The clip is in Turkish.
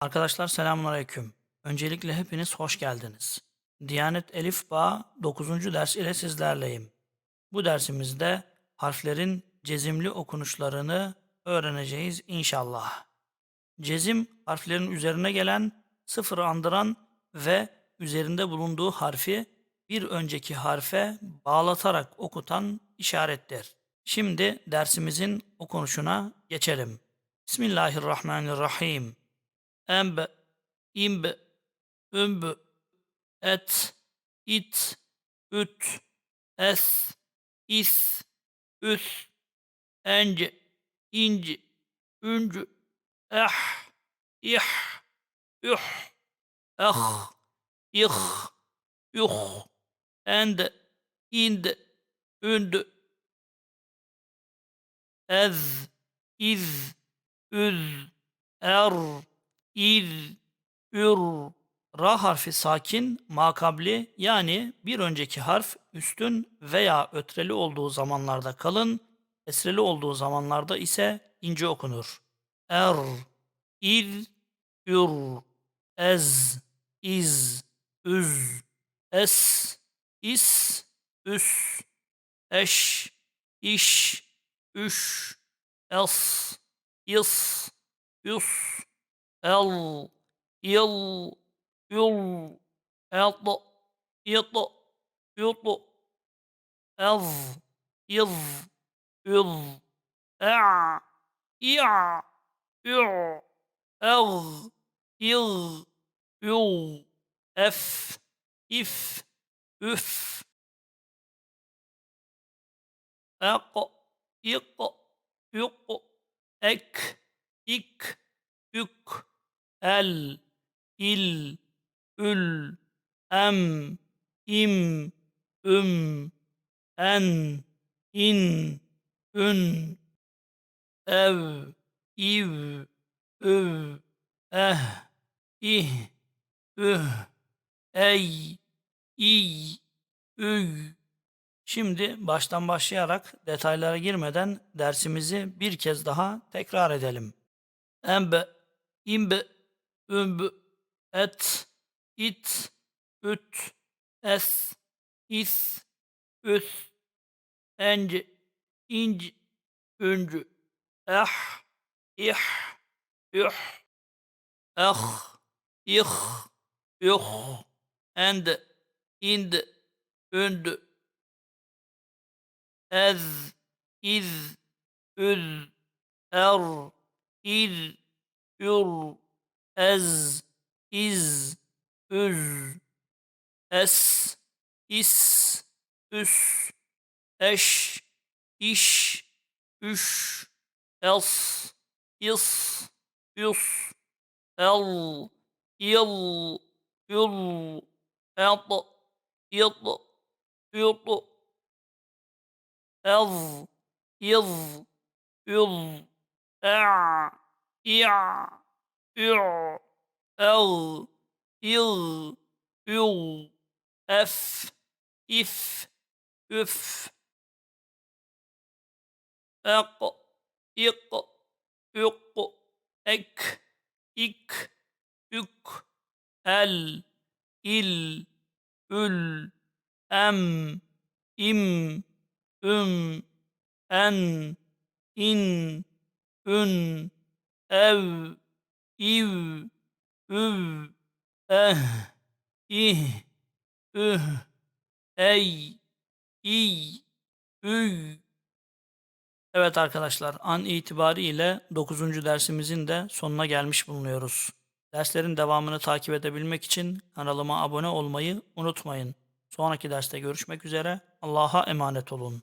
Arkadaşlar selamünaleyküm. Öncelikle hepiniz hoş geldiniz. Diyanet Elif Bağ 9. ders ile sizlerleyim. Bu dersimizde harflerin cezimli okunuşlarını öğreneceğiz inşallah. Cezim harflerin üzerine gelen, sıfırı andıran ve üzerinde bulunduğu harfi bir önceki harfe bağlatarak okutan işarettir. Şimdi dersimizin okunuşuna geçelim. Bismillahirrahmanirrahim. Emb, imb, ümb, et, it, üt, es, is, üs, enc, inc, ünc, eh, ih, üh, eh, ih, yuh, end, ind, ünd, ez, iz, üz, er, iz, ür, ra harfi sakin, makabli yani bir önceki harf üstün veya ötreli olduğu zamanlarda kalın, esreli olduğu zamanlarda ise ince okunur. Er, iz, ür, ez, iz, üz, es, is, üs, eş, iş, üş, es, is, yus, el, il, yul, el, it, yut, ez, iz, üz, e'a, i'a, ü'u, eğ, il, yul, ef, if, üf, ek, ik, yuk, ek, ik, ük, el, il, ül, em, im, üm, en, in, ün, ev, iv, üv, eh, ih, üh, ey, iy, üy. Şimdi baştan başlayarak detaylara girmeden dersimizi bir kez daha tekrar edelim. Emb, imb, ümb, et, it, üt, es, is, üs, enc, inc, ünc, eh, ih, üh, eh, ih, üh, end, ind, ünd, ez, iz, üz, er, il, ür, ez, iz, üz, es, is, üs, eş, iş, üş, es, is, üs, el, il, ül, et, it, yut, ez, iz, üz, e'a, i'a, ü'u, eğ, il, ül, ef, if, üf, ek, ik, ük, ek, ik, ük, el, il, ül, em, im, üm, en, in, ün, ev, iv, üv, eh, ih, üh, ey, iy, üy. Evet arkadaşlar an itibariyle 9. dersimizin de sonuna gelmiş bulunuyoruz. Derslerin devamını takip edebilmek için kanalıma abone olmayı unutmayın. Sonraki derste görüşmek üzere. Allah'a emanet olun.